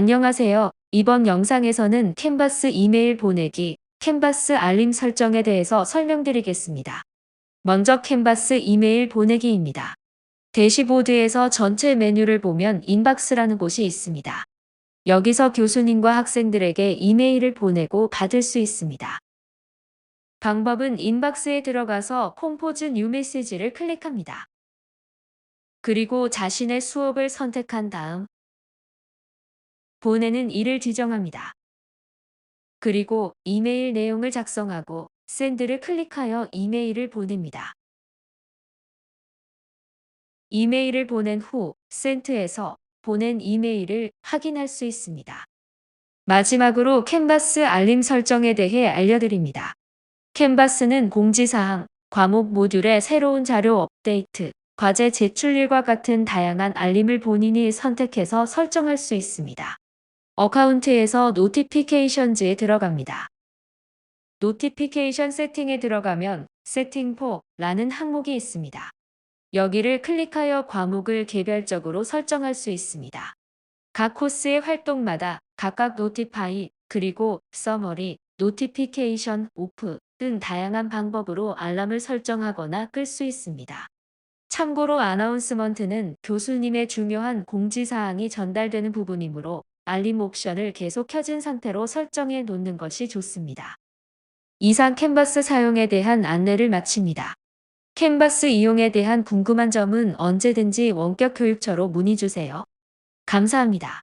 안녕하세요. 이번 영상에서는 캔버스 이메일 보내기, 캔버스 알림 설정에 대해서 설명드리겠습니다. 먼저 캔버스 이메일 보내기입니다. 대시보드에서 전체 메뉴를 보면 인박스라는 곳이 있습니다. 여기서 교수님과 학생들에게 이메일을 보내고 받을 수 있습니다. 방법은 인박스에 들어가서 콤포즈 뉴 메시지를 클릭합니다. 그리고 자신의 수업을 선택한 다음 보내는 일을 지정합니다. 그리고 이메일 내용을 작성하고 샌드를 클릭하여 이메일을 보냅니다. 이메일을 보낸 후 센트에서 보낸 이메일을 확인할 수 있습니다. 마지막으로 캔버스 알림 설정에 대해 알려드립니다. 캔버스는 공지사항, 과목 모듈의 새로운 자료 업데이트, 과제 제출일과 같은 다양한 알림을 본인이 선택해서 설정할 수 있습니다. 어카운트에서 노티피케이션즈에 들어갑니다. 노티피케이션 세팅에 들어가면 세팅 4라는 항목이 있습니다. 여기를 클릭하여 과목을 개별적으로 설정할 수 있습니다. 각 코스의 활동마다 각각 노티파이 그리고 서머리, 노티피케이션 오프 등 다양한 방법으로 알람을 설정하거나 끌 수 있습니다. 참고로 아나운스먼트는 교수님의 중요한 공지사항이 전달되는 부분이므로 알림 옵션을 계속 켜진 상태로 설정해 놓는 것이 좋습니다. 이상 캔버스 사용에 대한 안내를 마칩니다. 캔버스 이용에 대한 궁금한 점은 언제든지 원격 교육처로 문의 주세요. 감사합니다.